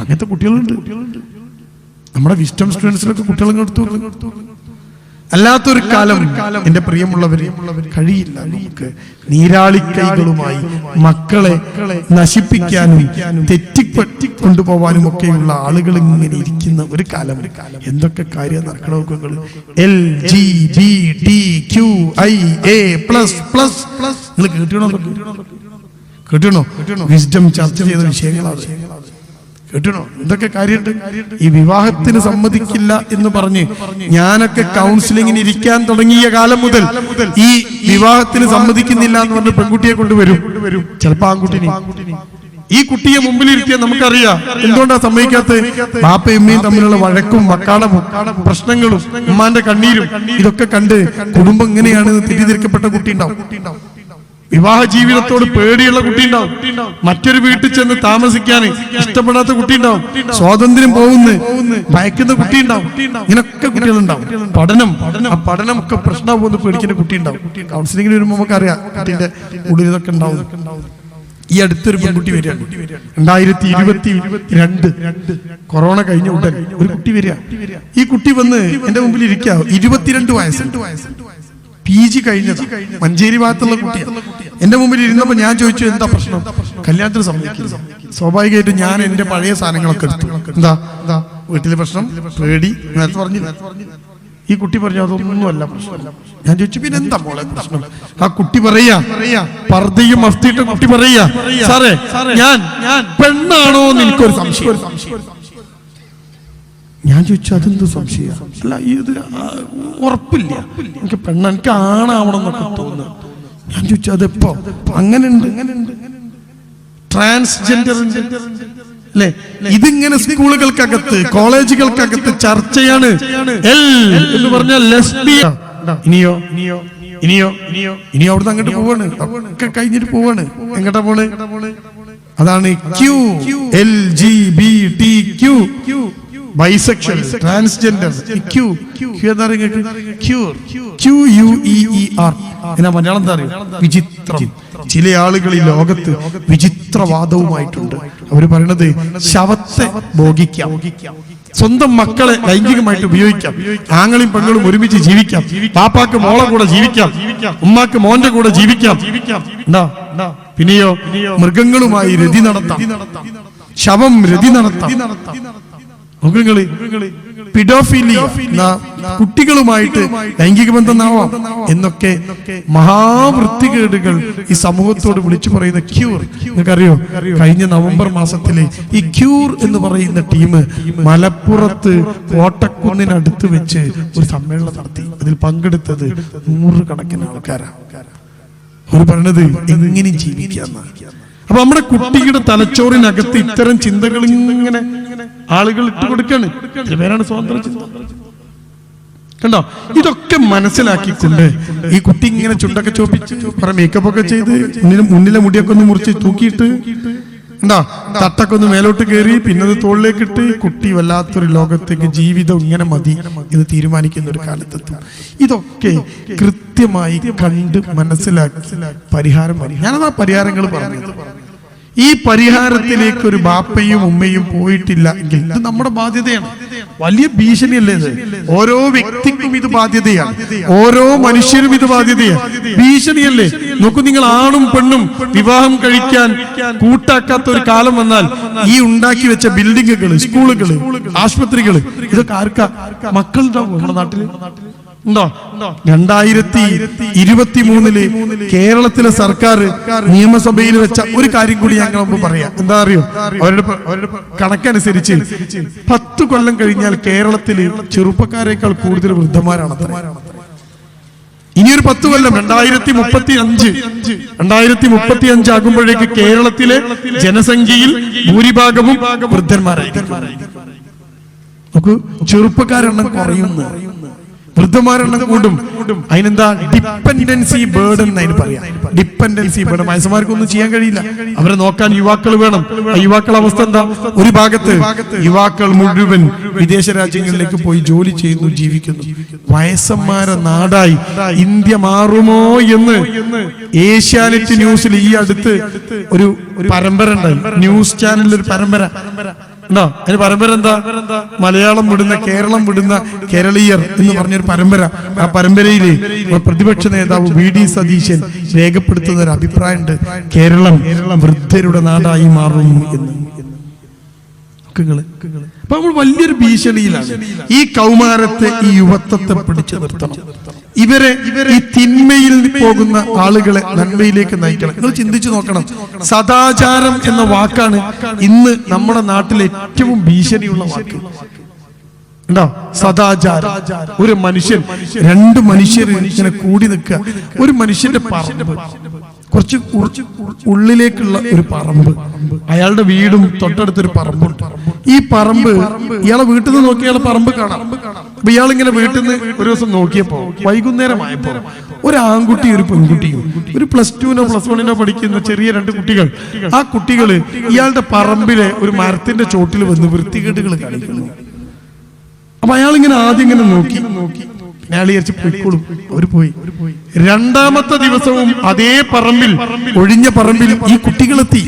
അങ്ങനത്തെ കുട്ടികളുണ്ട്. നമ്മുടെ വിസ്റ്റം സ്റ്റുഡൻസിലൊക്കെ കുട്ടികളെ കൊടുത്തു. അല്ലാത്തൊരു കാലം എന്റെ പ്രിയമുള്ളവരെ കഴിയില്ല നമുക്ക്. നീരാളിക്കൈകളുമായി മക്കളെ നശിപ്പിക്കാനും തെറ്റിപ്പറ്റി കൊണ്ടുപോവാനും ഒക്കെയുള്ള ആളുകൾ ഇങ്ങനെ ഇരിക്കുന്ന ഒരു കാലം. ഒരു കാലം എന്തൊക്കെ കാര്യം നടക്കണമൊക്കെ L G B T Q I A plus plus plus നിങ്ങൾ കേട്ടണോ കേട്ടണോ വിസ്ഡം ചർച്ച ചെയ്ത വിഷയങ്ങളാണ്. കേട്ടണോ? എന്തൊക്കെ കാര്യമുണ്ട്? ഈ വിവാഹത്തിന് സമ്മതിക്കില്ല എന്ന് പറഞ്ഞ് ഞാനൊക്കെ കൗൺസിലിങ്ങിന് ഇരിക്കാൻ തുടങ്ങിയ കാലം മുതൽ ഈ വിവാഹത്തിന് സമ്മതിക്കുന്നില്ല എന്ന് പറഞ്ഞ് പെൺകുട്ടിയെ കൊണ്ടുവരും. ചിലപ്പോ ആൺകുട്ടിനെ. ഈ കുട്ടിയെ മുമ്പിൽ മുമ്പിലിരുത്തിയ നമുക്കറിയാം എന്തുകൊണ്ടാ സമ്മതിക്കാത്ത ബാപ്പയും ഉമ്മയും തമ്മിലുള്ള വഴക്കും മക്കാടവും പ്രശ്നങ്ങളും ഉമ്മാന്റെ കണ്ണീരും ഇതൊക്കെ കണ്ട് കുടുംബം എങ്ങനെയാണ് തിരിതിരിക്കപ്പെട്ട കുട്ടി ഉണ്ടാവും. വിവാഹ ജീവിതത്തോട് പേടിയുള്ള കുട്ടി ഉണ്ടാവും മറ്റൊരു വീട്ടിൽ ചെന്ന് താമസിക്കാൻ ഇഷ്ടപ്പെടാത്ത കുട്ടി ഉണ്ടാവും സ്വാതന്ത്ര്യം പോകുന്ന ഭയക്കുന്ന കുട്ടി ഉണ്ടാവും ഇങ്ങനൊക്കെ കുട്ടികളുണ്ടാവും. പഠനം. ആ പഠനം ഒക്കെ പ്രശ്നമാകുമെന്ന് പേടിക്കുന്ന കുട്ടി ഉണ്ടാവും കൗൺസിലിംഗിന് വരുമ്പോൾ നമുക്കറിയാം കുട്ടിന്റെ ഉള്ളിൽ ഇതൊക്കെ ഉണ്ടാവും. ഈ അടുത്തൊരു പെൺകുട്ടി വരിക രണ്ടായിരത്തി ഇരുപത്തി രണ്ട്. കൊറോണ കഴിഞ്ഞ ഉടൻ ഒരു കുട്ടി വരിക. ഈ കുട്ടി വന്ന് എന്റെ മുമ്പിൽ ഇരിക്കുക. ഇരുപത്തിരണ്ട് വയസ്സ്. പി ജി കഴിഞ്ഞത്. മഞ്ചേരി ഭാഗത്തുള്ള കുട്ടിയാണ് എന്റെ മുമ്പിൽ ഇരുന്നപ്പോ ഞാൻ ചോദിച്ചു എന്താ പ്രശ്നം? കല്യാണത്തിന് സമ്മതിക്കില്ല. സ്വാഭാവികമായിട്ടും ഞാൻ എന്റെ പഴയ സാധനങ്ങളൊക്കെ എടുത്തു. എന്താ? എന്താ വീട്ടിലെ പ്രശ്നം? പേടി? നേരത്തെ പറഞ്ഞു ഈ കുട്ടി പറഞ്ഞു അതൊന്നുമല്ല പ്രശ്നം. ഞാൻ ചോദിച്ചു പിന്നെ എന്താ മോളെ പ്രശ്നം? ആ കുട്ടി പറയാ പർദ്ദയും മഫ്തിയിട്ട് കുട്ടി പറയാ. സാറേ ഞാൻ ഞാൻ പെണ്ണാണോ എന്ന് എനിക്കൊരു സംശയം. ഞാൻ ചോദിച്ചു അതെന്ത് സംശയ? അല്ല ഇത് ഉറപ്പില്ല. എനിക്ക് പെണ്ണ എനിക്ക് ആണാവണം എന്നൊക്കെ തോന്നുന്നു. ഞാൻ ചോദിച്ചു അതെപ്പോ? അങ്ങനെ ഉണ്ട് ട്രാൻസ്ജെൻഡർ അല്ലെ? ഇതിങ്ങനെ സ്കൂളുകൾക്കകത്ത് കോളേജുകൾക്കകത്ത് ചർച്ചയാണ്. എൽ എന്ന് പറഞ്ഞാൽ ലെസ്ബിയ. ഇനിയോ? ഇനിയോ? ഇനിയോ? ഇനിയോ? ഇനി അവിടുന്ന് അങ്ങോട്ട് പോവാണ്. ഒക്കെ കഴിഞ്ഞിട്ട് പോവാണ്. എങ്ങോട്ടാ പോണ്? അതാണ് Q. L G B T Q. Bisexual transgender Q Q എന്താ queer Q U E E R എന്നാ മലയാളം എന്താ വിചിത്രം. ചില ആളുകൾ ഈ ലോകത്ത് വിചിത്രവാദവുമായിട്ടുണ്ട്. അവർ പറയണത് ശവത്തെ ഭോഗിക്കാം. സ്വന്തം മക്കളെ ലൈംഗികമായിട്ട് ഉപയോഗിക്കാം. ആങ്ങളും പെങ്ങളും ഒരുമിച്ച് ജീവിക്കാം. പാപ്പാക്ക് മോളെ കൂടെ ജീവിക്കാം. ഉമ്മാക്ക് മോന്റെ കൂടെ ജീവിക്കാം. എന്താ? പിന്നെയോ? മൃഗങ്ങളുമായി രതി നടത്താം. ശവം രതി നടത്താം. നോക്കുങ്ങൾ പിഡോഫിലി കുട്ടികളുമായിട്ട് ലൈംഗിക ബന്ധം നാവാം എന്നൊക്കെ മഹാവൃത്തികേടുകൾ ഈ സമൂഹത്തോട് വിളിച്ചു പറയുന്ന ക്യൂർ. നിങ്ങൾക്കറിയോ? കഴിഞ്ഞ നവംബർ മാസത്തിലെ ഈ ക്യൂർ എന്ന് പറയുന്ന ടീം മലപ്പുറത്ത് കോട്ടക്കുന്നിനടുത്ത് വെച്ച് ഒരു സമ്മേളനം നടത്തി. അതിൽ പങ്കെടുത്തത് നൂറുകണക്കിന് ആൾക്കാരാണ്. അവർ പറഞ്ഞത് എങ്ങനെ ജീവിക്കാന്നാണ്. അപ്പൊ നമ്മുടെ കുട്ടിയുടെ തലച്ചോറിനകത്ത് ഇത്തരം ചിന്തകൾ ഇങ്ങനെ ആളുകൾ ഇട്ട് കൊടുക്കാണ്. ഇതിന്റെ പേരാണ് സ്വാതന്ത്ര്യം കണ്ടോ? ഇതൊക്കെ മനസ്സിലാക്കിക്കൊണ്ട് ഈ കുട്ടി ഇങ്ങനെ ചുണ്ടൊക്കെ ചോപ്പിച്ച് കുറെ മേക്കപ്പ് ഒക്കെ ചെയ്ത് മുന്നിലെ മുന്നിലെ മുടിയൊക്കെ ഒന്ന് മുറിച്ച് തൂക്കിയിട്ട് എന്താ തട്ടൊക്കെ ഒന്ന് മേലോട്ട് കയറി പിന്നെ അത് തോളിലേക്ക് ഇട്ട് കുട്ടി വല്ലാത്തൊരു ലോകത്തേക്ക് ജീവിതം ഇങ്ങനെ മതി എന്ന് തീരുമാനിക്കുന്ന ഒരു കാലത്തെത്തും. ഇതൊക്കെ കൃത്യമായി കണ്ട് മനസ്സിലാക്കി പരിഹാരം ഞാനത് ആ പരിഹാരങ്ങൾ പറഞ്ഞു ഈ പരിഹാരത്തിലേക്ക് ഒരു ബാപ്പയും ഉമ്മയും പോയിട്ടില്ല എങ്കിൽ ഇത് നമ്മുടെ ബാധ്യതയാണ്. വലിയ ഭീഷണിയല്ലേ ഇത്? ഓരോ വ്യക്തിക്കും ഇത് ബാധ്യതയാണ്. ഓരോ മനുഷ്യരും ഇത് ബാധ്യതയാണ്. ഭീഷണിയല്ലേ? നോക്കൂ നിങ്ങൾ ആണും പെണ്ണും വിവാഹം കഴിക്കാൻ കൂട്ടാക്കാത്ത ഒരു കാലം വന്നാൽ ഈ ഉണ്ടാക്കി വെച്ച ബിൽഡിങ്ങുകൾ സ്കൂളുകൾ ആശുപത്രികൾ ഇതൊക്കെ ആർക്കാ? മക്കളുണ്ടാവും നമ്മുടെ നാട്ടിൽ? ഉണ്ടോ? രണ്ടായിരത്തി ഇരുപത്തി മൂന്നിൽ കേരളത്തിലെ സർക്കാർ നിയമസഭയിൽ വെച്ച ഒരു കാര്യം കൂടി ഞങ്ങൾ പറയാം. എന്താ അറിയോ? അവരുടെ കണക്കനുസരിച്ച് പത്ത് കൊല്ലം കഴിഞ്ഞാൽ കേരളത്തിൽ ചെറുപ്പക്കാരേക്കാൾ കൂടുതൽ വൃദ്ധന്മാരാണ് ഇനിയൊരു പത്ത് കൊല്ലം രണ്ടായിരത്തി മുപ്പത്തി അഞ്ച് രണ്ടായിരത്തി മുപ്പത്തി അഞ്ച് ആകുമ്പോഴേക്ക് കേരളത്തിലെ ജനസംഖ്യയിൽ ഭൂരിഭാഗവും വൃദ്ധന്മാരായി നമുക്ക് ചെറുപ്പക്കാരെണ്ണം കുറയുന്നു. വൃദ്ധമാരെണ്ണം കൂടും. അതിനെന്താ ഡിപ്പെൻഡൻസി ബേർഡ് എന്ന് അതിന് പറയാം. ഡിപ്പെൻഡൻസി ബേർഡ് വയസ്സന്മാർക്കൊന്നും ചെയ്യാൻ കഴിയില്ല. അവരെ നോക്കാൻ യുവാക്കൾ വേണം. ആ യുവാക്കളുടെ അവസ്ഥ എന്താ? ഒരു ഭാഗത്ത് യുവാക്കൾ മുഴുവൻ വിദേശ രാജ്യങ്ങളിലേക്ക് പോയി ജോലി ചെയ്യുന്നു ജീവിക്കുന്നു. വയസ്സന്മാരെ നാടായി. ഇന്ത്യ മാറുമോ എന്ന് ഏഷ്യാനെറ്റ് ന്യൂസിൽ ഈ അടുത്ത് ഒരു പരമ്പര ഉണ്ടായി. ന്യൂസ് ചാനലിൽ ഒരു പരമ്പര. ഉണ്ടോ അതിന് പരമ്പര എന്താ? മലയാളം വിടുന്ന കേരളം വിടുന്ന കേരളീയർ എന്ന് പറഞ്ഞൊരു പരമ്പര. ആ പരമ്പരയിൽ പ്രതിപക്ഷ നേതാവ് വി ഡി സതീശൻ രേഖപ്പെടുത്തുന്ന ഒരു അഭിപ്രായമുണ്ട്. കേരളം വൃദ്ധരുടെ നാടായി മാറും എന്ന്. അപ്പൊ നമ്മൾ വലിയൊരു ഭീഷണിയിലാണ്. ഈ കൗമാരത്തെ ഈ യുവത്വത്തെ പിടിച്ചു നിർത്തണം. ഇവരെ ഈ തിന്മയിൽ പോകുന്ന ആളുകളെ നന്മയിലേക്ക് നയിക്കണം. നിങ്ങൾ ചിന്തിച്ചു നോക്കണം. സദാചാരം എന്ന വാക്കാണ് ഇന്ന് നമ്മുടെ നാട്ടിലെ ഏറ്റവും ഭീഷണിയുള്ള വാക്ക്. ഉണ്ടോ സദാചാരം. ഒരു മനുഷ്യൻ രണ്ട് മനുഷ്യർ ഇങ്ങനെ കൂടി നിൽക്കുക. ഒരു മനുഷ്യന്റെ പറമ്പ്. കുറച്ച് ഉള്ളിലേക്കുള്ള ഒരു പറമ്പ്. അയാളുടെ വീടും തൊട്ടടുത്തൊരു പറമ്പുണ്ട്. ഈ പറമ്പ് ഇയാളെ വീട്ടിൽ നിന്ന് നോക്കി ഇയാളെ പറമ്പ് കാണാം. അപ്പൊ ഇയാളിങ്ങനെ വീട്ടിൽ നിന്ന് ഒരു ദിവസം നോക്കിയപ്പോ വൈകുന്നേരമായപ്പോ ഒരു ആൺകുട്ടി ഒരു പെൺകുട്ടിയും ഒരു പ്ലസ് ടുവിനോ പ്ലസ് വണ്ണിനോ പഠിക്കുന്ന ചെറിയ രണ്ട് കുട്ടികൾ. ആ കുട്ടികൾ ഇയാളുടെ പറമ്പിലെ ഒരു മരത്തിന്റെ ചോട്ടിൽ വന്ന് വൃത്തികേടുകൾ കാണിക്കുന്നു. അപ്പൊ അയാൾ ഇങ്ങനെ ആദ്യം ഇങ്ങനെ നോക്കി നോക്കി. അയാൾ വിചാരിച്ച് പൊയ്ക്കോളും. അവർ പോയി. രണ്ടാമത്തെ ദിവസവും അതേ പറമ്പിൽ ഒഴിഞ്ഞ പറമ്പിൽ ഈ കുട്ടികളെത്തി.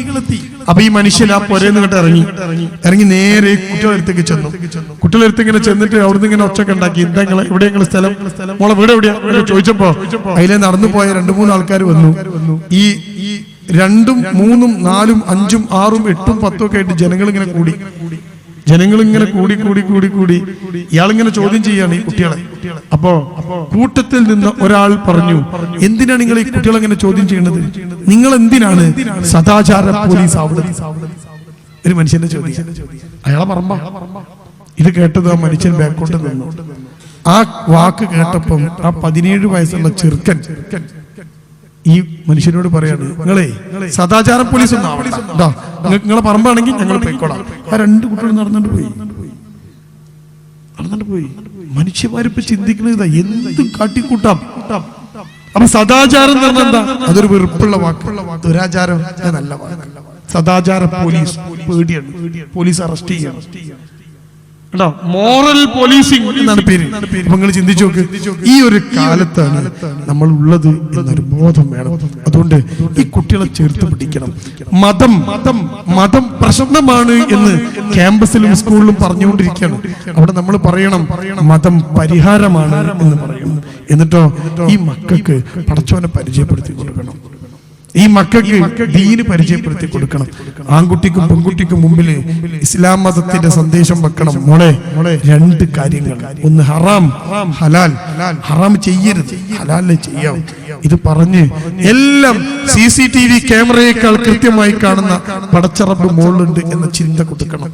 അപ്പൊ ഈ മനുഷ്യൻ ആ പൊരയിൽ നിന്നിട്ട് ഇറങ്ങി. ഇറങ്ങി നേരെ കുട്ടികളെടുത്തേക്ക് ചെന്നു. കുട്ടികളെടുത്ത് ഇങ്ങനെ ചെന്നിട്ട് അവിടുന്ന് ഇങ്ങനെ ഒച്ചൊക്കെ ഉണ്ടാക്കി. എന്താ ഇവിടെ ഞങ്ങൾ സ്ഥലം? മോളെ വീട് എവിടെയാ? ചോദിച്ചപ്പോ അതിലെ നടന്നു പോയ രണ്ടു മൂന്ന് ആൾക്കാർ വന്നു. ഈ രണ്ടും മൂന്നും നാലും അഞ്ചും ആറും എട്ടും പത്തും ഒക്കെ ആയിട്ട് ജനങ്ങൾ ഇങ്ങനെ കൂടി. ജനങ്ങൾ ഇങ്ങനെ കൂടി കൂടി കൂടി കൂടി ഇയാളിങ്ങനെ ചോദ്യം ചെയ്യാണ് ഈ കുട്ടികളെ. അപ്പോ കൂട്ടത്തിൽ നിന്ന് ഒരാൾ പറഞ്ഞു എന്തിനാണ് നിങ്ങൾ ഈ കുട്ടികളെ ഇങ്ങനെ ചോദ്യം ചെയ്യുന്നത് നിങ്ങൾ എന്തിനാണ് സദാചാര പോലീസ് ആവുന്നത്? ഒരു മനുഷ്യന്റെ ചോദ്യം. അയാളെ പറമ്പ ഇത് കേട്ടത് ആ മനുഷ്യൻ ബാക്കോട്ട് നിന്നു. ആ വാക്ക് കേട്ടപ്പം ആ പതിനേഴ് വയസ്സുള്ള ചെറുക്കൻ ഈ മനുഷ്യനോട് പറയാണ് നിങ്ങളെ സദാചാര പോലീസ് ഒന്നും ആവണ്ട. ദാ, നിങ്ങ- നിങ്ങളെ പറമ്പാണെങ്കിൽ ഞങ്ങൾ പോയിക്കോളാം. ആ രണ്ട് കുട്ടികൾ നടന്നിട്ട് പോയി. നടന്നിട്ട് പോയി. മനുഷ്യമാരിപ്പോ ചിന്തിക്കുന്നത് എന്തും കാട്ടിക്കൂട്ടാം. അപ്പൊ സദാചാരം എന്ന് എന്താ? അതൊരു വെറുപ്പുള്ള വാക്കുള്ള വാക്ക്. ദുരാചാരം നല്ല സദാചാര പോലീസ്. പേടിയാണ് പോലീസ് അറസ്റ്റ് ചെയ്യണം. കേട്ടോ മോറൽ പോലീസിംഗ് എന്നാണ് പേര്. നിങ്ങൾ ചിന്തിച്ചു നോക്ക്. ഈ ഒരു കാലത്താണ് നമ്മൾ ഉള്ളത് എന്നൊരു ബോധം വേണം. അതുകൊണ്ട് ഈ കുട്ടികളെ ചേർത്ത് പിടിക്കണം. മതം മതം മതം പ്രശ്നമാണ് എന്ന് ക്യാമ്പസിലും സ്കൂളിലും പറഞ്ഞുകൊണ്ടിരിക്കുകയാണ്. അവിടെ നമ്മൾ പറയണം മതം പരിഹാരമാണ് എന്ന് പറയണം എന്നിട്ടോ ഈ മക്കൾക്ക് പടച്ചോനെ പരിചയപ്പെടുത്തി കൊടുക്കണം. ഈ മക്കൾക്ക് ദീന് പരിചയപ്പെടുത്തി കൊടുക്കണം. ആൺകുട്ടിക്കും പെൺകുട്ടിക്കും മുമ്പിൽ ഇസ്ലാം മതത്തിന്റെ സന്ദേശം വെക്കണം. മോളെ രണ്ട് കാര്യങ്ങൾ. ഒന്ന് ഹറാം ഹലാൽ. ഹറാം ചെയ്യരുത്. ഹലാലിനെ ചെയ്യാം. ഇത് പറഞ്ഞ് എല്ലാം സി സി ടി വി ക്യാമറയേക്കാൾ കൃത്യമായി കാണുന്ന പടച്ചറബ് മോളുണ്ട് എന്ന ചിന്ത കൊടുക്കണം.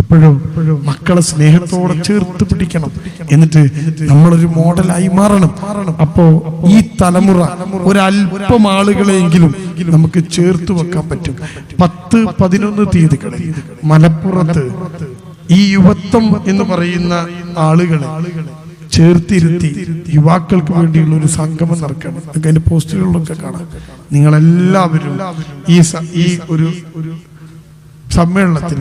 അപ്പോഴും മക്കളെ സ്നേഹത്തോടെ ചേർത്ത് പിടിക്കണം. എന്നിട്ട് നമ്മളൊരു മോഡലായി മാറണം. അപ്പോ ഈ തലമുറ ഒരല്പം ആളുകളെങ്കിലും നമുക്ക് ചേർത്ത് വെക്കാൻ പറ്റും. പത്ത് പതിനൊന്ന് തീയതികളിൽ മലപ്പുറത്ത് ഈ യുവത്വം എന്ന് പറയുന്ന ആളുകളെ ചേർത്തിരുത്തി യുവാക്കൾക്ക് വേണ്ടിയുള്ള ഒരു സംഗമം നടക്കണം. നിങ്ങൾക്ക് അതിന്റെ പോസ്റ്ററുകളിലൊക്കെ കാണാം. നിങ്ങളെല്ലാവരും ഈ ഈ ഒരു സമ്മേളനത്തിൽ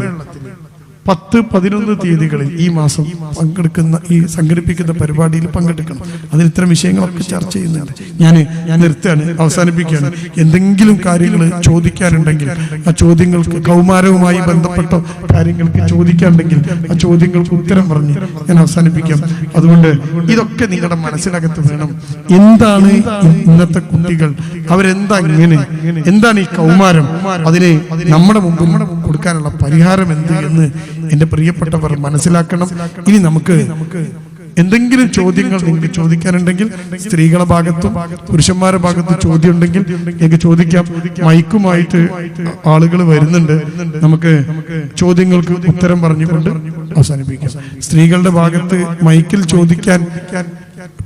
പത്ത് പതിനൊന്ന് തീയതികളിൽ ഈ മാസം പങ്കെടുക്കുന്ന ഈ സംഘടിപ്പിക്കുന്ന പരിപാടിയിൽ പങ്കെടുക്കണം. അതിൽ ഇത്തരം വിഷയങ്ങളൊക്കെ ചർച്ച ചെയ്യുന്നുണ്ട്. ഞാൻ ഞാൻ നിർത്തുകയാണ് അവസാനിപ്പിക്കുകയാണ്. എന്തെങ്കിലും കാര്യങ്ങൾ ചോദിക്കാനുണ്ടെങ്കിൽ ആ ചോദ്യങ്ങൾക്ക് കൗമാരവുമായി ബന്ധപ്പെട്ട കാര്യങ്ങൾക്ക് ചോദിക്കാനുണ്ടെങ്കിൽ ആ ചോദ്യങ്ങൾക്ക് ഉത്തരം പറഞ്ഞ് ഞാൻ അവസാനിപ്പിക്കാം. അതുകൊണ്ട് ഇതൊക്കെ നിങ്ങളുടെ മനസ്സിനകത്ത് വേണം. എന്താണ് ഇന്നത്തെ കുട്ടികൾ? അവരെന്താ ഇങ്ങനെ? എന്താണ് ഈ കൗമാരം? അതിനെ നമ്മുടെ മുമ്പിൽ കൊടുക്കാനുള്ള പരിഹാരം എന്ത് എന്ന് എന്റെ പ്രിയപ്പെട്ടവർ മനസ്സിലാക്കണം. ഇനി നമുക്ക് എന്തെങ്കിലും ചോദ്യങ്ങൾ നിങ്ങൾക്ക് ചോദിക്കാനുണ്ടെങ്കിൽ സ്ത്രീകളുടെ ഭാഗത്തും പുരുഷന്മാരുടെ ഭാഗത്തും ചോദ്യം ഉണ്ടെങ്കിൽ എനിക്ക് ചോദിക്കാം. മൈക്കുമായിട്ട് ആളുകൾ വരുന്നുണ്ട്. നമുക്ക് ചോദ്യങ്ങൾക്ക് ഉത്തരം പറഞ്ഞുകൊണ്ട് അവസാനിപ്പിക്കാം. സ്ത്രീകളുടെ ഭാഗത്ത് മൈക്കിൽ ചോദിക്കാൻ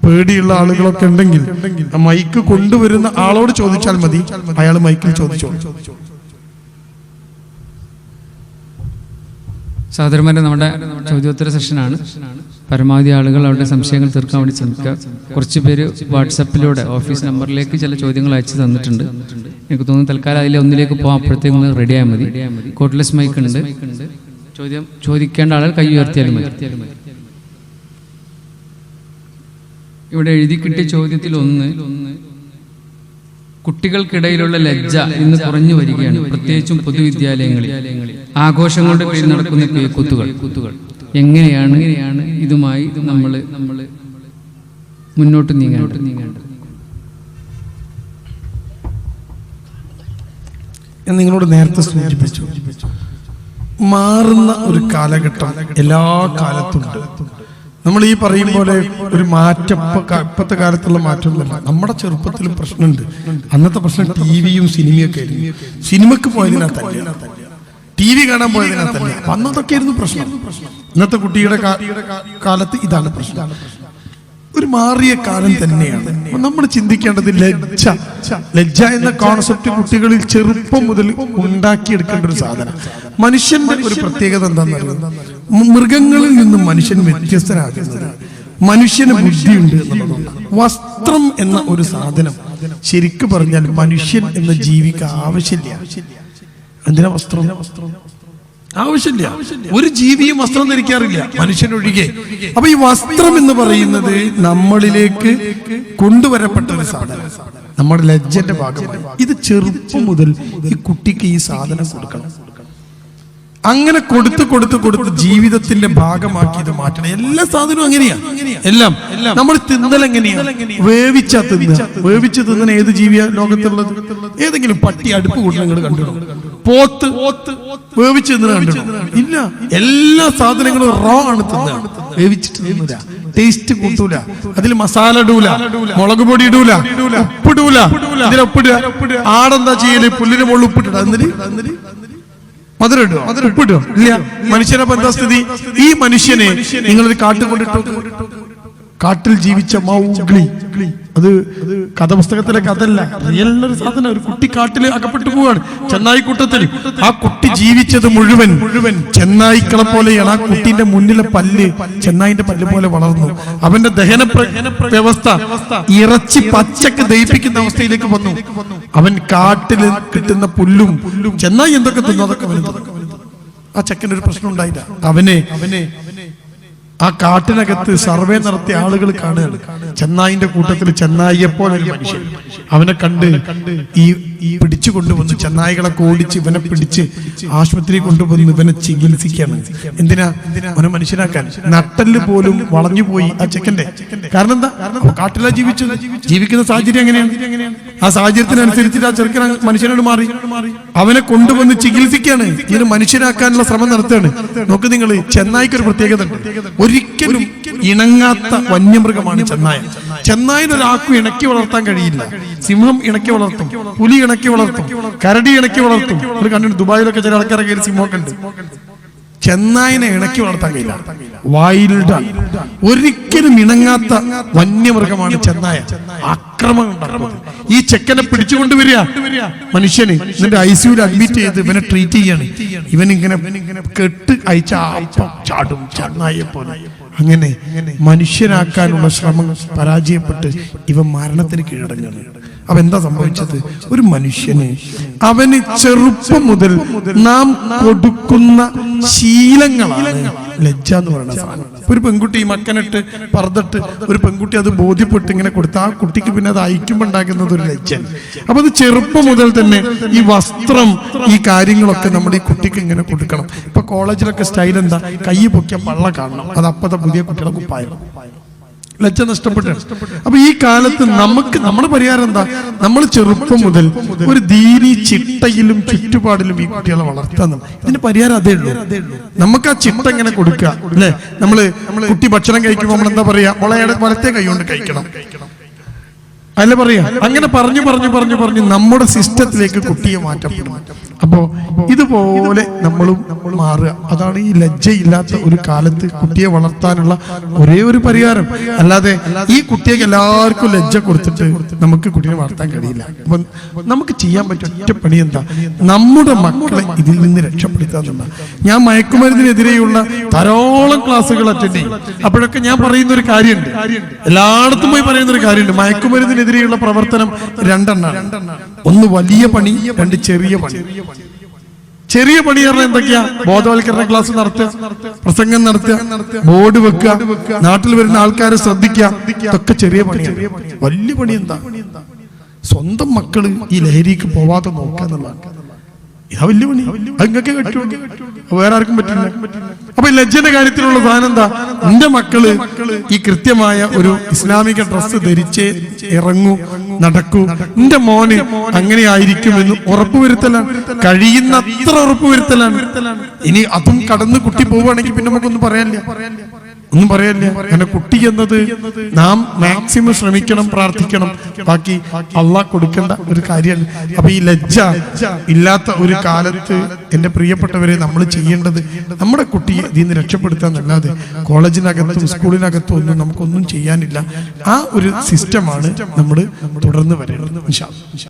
പേടിയുള്ള ആളുകളൊക്കെ ഉണ്ടെങ്കിൽ മൈക്ക് കൊണ്ടുവരുന്ന ആളോട് ചോദിച്ചാൽ മതി. അയാൾ മൈക്കിൽ ചോദിച്ചോളൂ. സഹോദരന്മാരെ നമ്മുടെ ചോദ്യോത്തര സെഷനാണ്. പരമാവധി ആളുകൾ അവരുടെ സംശയങ്ങൾ തീർക്കാൻ വേണ്ടി ശ്രമിക്കുക. കുറച്ച് പേര് വാട്സപ്പിലൂടെ ഓഫീസ് നമ്പറിലേക്ക് ചില ചോദ്യങ്ങൾ അയച്ചു തന്നിട്ടുണ്ട്. എനിക്ക് തോന്നുന്നു തൽക്കാലം അതിലെ ഒന്നിലേക്ക് പോകാം അപ്പോഴത്തേക്കും ഒന്ന് റെഡി ആയാൽ മതി. കോട്ട്ലെസ് മൈക്ക് ഉണ്ട്. ചോദ്യം ചോദിക്കേണ്ട ആളുകൾ കൈ ഉയർത്തിയാലും മതി. ഇവിടെ എഴുതി കിട്ടിയ ചോദ്യത്തിൽ ഒന്ന് കുട്ടികൾക്കിടയിലുള്ള ലജ്ജ ഇന്ന് കുറഞ്ഞു വരികയാണ്. പ്രത്യേകിച്ചും പൊതുവിദ്യാലയങ്ങളിൽ. ആഘോഷങ്ങളുടെ പേരിൽ നടക്കുന്ന പേക്കുത്തുകൾ കുത്തുകൾ എങ്ങനെയാണ് ഇതുമായി നമ്മൾ നമ്മൾ മുന്നോട്ട് നീങ്ങേണ്ടത്? നീങ്ങേണ്ടത് നിങ്ങളോട് നേരത്തെ സൂചിപ്പിച്ചു. മാറുന്ന ഒരു കാലഘട്ടം എല്ലാ കാലത്തുണ്ട് നമ്മൾ ഈ പറയും പോലെ ഒരു മാറ്റം ഇപ്പത്തെ കാലത്തുള്ള മാറ്റമൊന്നുമല്ല. നമ്മുടെ ചെറുപ്പത്തിലും പ്രശ്നമുണ്ട്. അന്നത്തെ പ്രശ്നം ടി വിയും സിനിമയൊക്കെ ആയിരുന്നു. സിനിമക്ക് പോയതിനാ തന്നെ ടി വി കാണാൻ പോയതിനാ തന്നെ അന്നതൊക്കെ ആയിരുന്നു പ്രശ്നം. ഇന്നത്തെ കുട്ടിയുടെ കാലത്ത് ഇതാണ് പ്രശ്നം. ഒരു മാറിയ കാലം തന്നെയാണ്. നമ്മൾ ചിന്തിക്കേണ്ടത് ലജ്ജ. ലജ്ജ എന്ന കോൺസെപ്റ്റ് കുട്ടികളിൽ ചെറുപ്പം മുതൽ ഉണ്ടാക്കിയെടുക്കേണ്ട ഒരു സാധനം. മനുഷ്യന്റെ ഒരു പ്രത്യേകത എന്താണെന്നറിയാം? മൃഗങ്ങളിൽ നിന്നും മനുഷ്യൻ വ്യത്യസ്തരാകുന്നത് മനുഷ്യന് ബുദ്ധിയുണ്ട് വസ്ത്രം എന്ന ഒരു സാധനം ശരിക്കു പറഞ്ഞാൽ മനുഷ്യൻ എന്ന ജീവിക്ക് ആവശ്യമില്ല. എന്തിനാ വസ്ത്രം? ആവശ്യമില്ല. ഒരു ജീവിയും വസ്ത്രം ധരിക്കാറില്ല. മനുഷ്യനൊഴികെ. അപ്പൊ ഈ വസ്ത്രം എന്ന് പറയുന്നത് നമ്മളിലേക്ക് കൊണ്ടുവരപ്പെട്ട ഒരു സാധനം. നമ്മുടെ ലജ്ജന്റെ ഭാഗമായി. ഇത് ചെറുപ്പം മുതൽ ഈ കുട്ടിക്ക് ഈ സാധനം കൊടുക്കണം. അങ്ങനെ കൊടുത്ത് കൊടുത്ത് കൊടുത്ത് ജീവിതത്തിന്റെ ഭാഗമാക്കി ഇത് മാറ്റണം. എല്ലാ സാധനവും അങ്ങനെയാ. എല്ലാം. നമ്മൾ തിന്നൽ എങ്ങനെയാ? വേവിച്ച തിന്ന. വേവിച്ച് തിന്നണ ഏത് ജീവിയ ലോകത്തുള്ളത്? ഏതെങ്കിലും പട്ടി അടുപ്പ് കൂട്ടണം നിങ്ങൾ കണ്ടു പോത്ത് വേവിച്ച് തിന്നണ ഇല്ല. എല്ലാ സാധനങ്ങളും റോ ആണ് തിന്ന വേവിച്ചിട്ട് തിന്നില്ല ടേസ്റ്റ് കൂട്ടൂല. അതിൽ മസാല ഇടൂല. മുളക് പൊടി ഇടൂല. ഉപ്പിടൂല. ഇതിൽ ആടെന്താ ചെയ്യൽ? പുല്ലിന് മുകളിൽ ഉപ്പിട്ടിട എന്നിട്ട് മധുരം ഉപ്പിടുക. ഇല്ല. മനുഷ്യനെ ബന്ധസ്ഥിതി സ്ഥിതി? ഈ മനുഷ്യനെ നിങ്ങളൊരു കാട്ടിൽ കൊണ്ടിട്ടു കാട്ടിൽ ജീവിച്ച മൗഗ്ലി. അത് കഥ പുസ്തകത്തിലെ കഥല്ല ഒരു സാധനം ഒരു കുട്ടി കാട്ടിൽ അകപ്പെട്ടു പോവാണ്. ചെന്നായി കൂട്ടത്തിൽ. ആ കുട്ടി ജീവിച്ചത് മുഴുവൻ മുഴുവൻ ചെന്നായിക്കളെ പോലെയാണ്. ആ കുട്ടിന്റെ മുന്നിലെ പല്ല് ചെന്നായിന്റെ പല്ല് പോലെ വളർന്നു. അവന്റെ ദഹന വ്യവസ്ഥ ഇറച്ചി പച്ചക്ക് ദഹിപ്പിക്കുന്ന അവസ്ഥയിലേക്ക് വന്നു. അവൻ കാട്ടിൽ കിട്ടുന്ന പുല്ലും ചെന്നായി എന്തൊക്കെ തിന്നു? അതൊക്കെ ആ ചെക്കന്റെ ഒരു പ്രശ്നം ഉണ്ടായില്ല. അവനെ അവനെ ആ കാട്ടിനകത്ത് സർവേ നടത്തിയ ആളുകൾ കാണുകയാണ്. ചെന്നായിന്റെ കൂട്ടത്തിൽ ചെന്നായിയെ മനുഷ്യൻ. അവനെ കണ്ട് ഈ ഈ പിടിച്ചു കൊണ്ടുവന്ന് ചെന്നായികളെ ഓടിച്ച് ഇവനെ പിടിച്ച് ആശുപത്രി കൊണ്ടുവന്ന് ഇവനെ ചികിത്സിക്കാണ് എന്തിനാ? അവനെ മനുഷ്യനാക്കാൻ നട്ടൽ പോലും വളഞ്ഞു പോയി ആ ചെക്കന്റെ കാരണം എന്താ? കാട്ടിലാ ജീവിച്ചു ജീവിക്കുന്ന സാഹചര്യം എങ്ങനെയാണ്? ആ സാഹചര്യത്തിനനുസരിച്ച് ആ ചെറുക്കൻ മനുഷ്യനോട് മാറി. അവനെ കൊണ്ടുവന്ന് ചികിത്സിക്കാണ് ഇതിന് മനുഷ്യനാക്കാനുള്ള ശ്രമം നടത്തുകയാണ്. നോക്ക് നിങ്ങൾ ചെന്നായിക്ക് ഒരു പ്രത്യേകത ഒരിക്കലും ഇണങ്ങാത്ത വന്യമൃഗമാണ് ചെന്നായ ചെന്നായിന് ഒരാൾക്കും ഇണക്കി വളർത്താൻ കഴിയില്ല. സിംഹം ഇണക്കി വളർത്തും. പുലി ഇണക്കി വളർത്തും. കരടി ഇണക്കി വളർത്തും. ഒരു കണ്ടിട്ട് ദുബായിലൊക്കെ ചില ആൾക്കാരൊക്കെ സിംഹമൊക്കെ ഉണ്ട്. ചെന്നായിനെ ഇണക്കി വളർത്താൻ കഴിയില്ല. വൈൽഡ് ഒരിക്കലും ഇണങ്ങാത്ത വന്യമൃഗമാണ് ചെന്നായ അക്രമം ഉണ്ടാക്കുന്നത്. ഈ ചെക്കനെ പിടിച്ചുകൊണ്ട് വരിക. മനുഷ്യന് എന്നിട്ട് ഐ സിയുൽ അഡ്മിറ്റ് ചെയ്ത് ഇവനെ ട്രീറ്റ് ചെയ്യാണ്. ഇവൻ ഇങ്ങനെ കെട്ട് അയച്ച അപ്പം ചാടും ചെന്നായെ പോലെ. അങ്ങനെ മനുഷ്യരാക്കാനുള്ള ശ്രമം പരാജയപ്പെട്ട് ഇവ മരണത്തിന് കീഴടങ്ങുകയാണ്. അവ എന്താ സംഭവിച്ചത്? ഒരു മനുഷ്യന് അവന് ചെറുപ്പം മുതൽ നാം കൊടുക്കുന്ന ശീലങ്ങളാണ് ലജ്ജ എന്ന് പറയുന്ന സാധനം. ഒരു പെൺകുട്ടി ഈ മക്കനിട്ട് പറന്നിട്ട് ഒരു പെൺകുട്ടി അത് ബോധ്യപ്പെട്ട് ഇങ്ങനെ കൊടുത്ത ആ കുട്ടിക്ക് പിന്നെ അത് അയക്കുമ്പോൾ ഉണ്ടാക്കുന്നത് ഒരു ലജ്ജ. അപ്പൊ അത് ചെറുപ്പം മുതൽ തന്നെ ഈ വസ്ത്രം ഈ കാര്യങ്ങളൊക്കെ നമ്മുടെ ഈ കുട്ടിക്ക് ഇങ്ങനെ കൊടുക്കണം. ഇപ്പൊ കോളേജിലൊക്കെ സ്റ്റൈൽ എന്താ? കൈ പൊക്കിയ പള്ള കാണണം. അത് അപ്പത്തെ പുതിയ കുട്ടികളെ കുപ്പായം ലജ്ജ നഷ്ടപ്പെട്ടു. അപ്പൊ ഈ കാലത്ത് നമുക്ക് നമ്മുടെ പരിഹാരം എന്താ? നമ്മൾ ചെറുപ്പം മുതൽ ഒരു ദീനി ചിട്ടയിലും ചുറ്റുപാടിലും ഈ കുട്ടികളെ വളർത്താൻ ഇതിന്റെ പരിഹാരം അതേ ഉള്ളൂ. നമുക്ക് ആ ചിട്ട ഇങ്ങനെ കൊടുക്കുക? അല്ലെ? നമ്മൾ കുട്ടി ഭക്ഷണം കഴിക്കുമ്പോൾ നമ്മൾ എന്താ പറയാ? മുളയുടെ വലത്തെ കൈ കൊണ്ട് കഴിക്കണം. അല്ല പറയാ. അങ്ങനെ പറഞ്ഞു പറഞ്ഞു പറഞ്ഞു പറഞ്ഞു നമ്മുടെ സിസ്റ്റത്തിലേക്ക് കുട്ടിയെ മാറ്റപ്പെടും. അപ്പോ ഇതുപോലെ നമ്മളും മാറുക. അതാണ് ഈ ലജ്ജയില്ലാത്ത ഒരു കാലത്ത് കുട്ടിയെ വളർത്താനുള്ള ഒരേ ഒരു പരിഹാരം. അല്ലാതെ ഈ കുട്ടിയെ എല്ലാവർക്കും ലജ്ജ കൊടുത്തിട്ട് നമുക്ക് കുട്ടിയെ വളർത്താൻ കഴിയില്ല. അപ്പൊ നമുക്ക് ചെയ്യാൻ പറ്റിയ ഒറ്റ പണി എന്താ? നമ്മുടെ മക്കളെ ഇതിൽ നിന്ന് രക്ഷപ്പെടുത്താൻ തന്നെ ഞാൻ മയക്കുമരുന്നിനെതിരെയുള്ള ധാരാളം ക്ലാസ്സുകൾ അറ്റൻഡ് ചെയ്യും. അപ്പോഴൊക്കെ ഞാൻ പറയുന്ന ഒരു കാര്യമുണ്ട്. എല്ലായിടത്തും പോയി പറയുന്ന ഒരു കാര്യമുണ്ട് മയക്കുമരുന്നിനെതിരെയുള്ള പ്രവർത്തനം രണ്ടെണ്ണാണ്. ഒന്ന് വലിയ പണി രണ്ട് ചെറിയ പണി. ചെറിയ പണി പറഞ്ഞാൽ എന്തൊക്കെയാ? ബോധവൽക്കരണ ക്ലാസ് നടത്തുക പ്രസംഗം നടത്തുക ബോർഡ് വെക്കുക നാട്ടിൽ വരുന്ന ആൾക്കാരെ ശ്രദ്ധിക്കുക ഇതൊക്കെ ചെറിയ പണിയാണ്. വലിയ പണി എന്താ? സ്വന്തം മക്കൾ ഈ ലഹരിക്ക് പോവാതെ നോക്കുക എന്നുള്ളതാണ്. ഇതാ വലിയ പണി. അതിങ്ങൊക്കെ പറ്റുമോ വേറെ ആർക്കും പറ്റില്ല. അപ്പൊ ലജ്ജന്റെ കാര്യത്തിലുള്ള സാധനം എന്താ? എന്റെ മക്കൾ ഈ കൃത്യമായ ഒരു ഇസ്ലാമിക ഡ്രസ്സ് ധരിച്ച് ഇറങ്ങൂ നടക്കൂ. എന്റെ മോന് അങ്ങനെ ആയിരിക്കും എന്ന് ഉറപ്പുവരുത്തലാണ്. കഴിയുന്നത്ര ഉറപ്പുവരുത്തലാണ്. ഇനി അതും കടന്ന് കുട്ടി പോവുകയാണെങ്കിൽ പിന്നെ നമുക്കൊന്നും പറയാനില്ല. ഒന്നും പറയല്ലേ? അങ്ങനെ കുട്ടി എന്നത് നാം മാക്സിമം ശ്രമിക്കണം പ്രാർത്ഥിക്കണം. ബാക്കി അള്ളാഹ് കൊടുക്കേണ്ട ഒരു കാര്യം അപ്പൊ ഈ ലജ്ജ ഇല്ലാത്ത ഒരു കാലത്ത് എന്റെ പ്രിയപ്പെട്ടവരെ നമ്മൾ ചെയ്യേണ്ടത് നമ്മുടെ കുട്ടിയെ ഇതിൽ നിന്ന് രക്ഷപ്പെടുത്താന്നല്ലാതെ കോളേജിനകത്തും സ്കൂളിനകത്തും ഒന്നും നമുക്കൊന്നും ചെയ്യാനില്ല. ആ ഒരു സിസ്റ്റമാണ് നമ്മൾ തുടർന്ന് വരേണ്ടത്.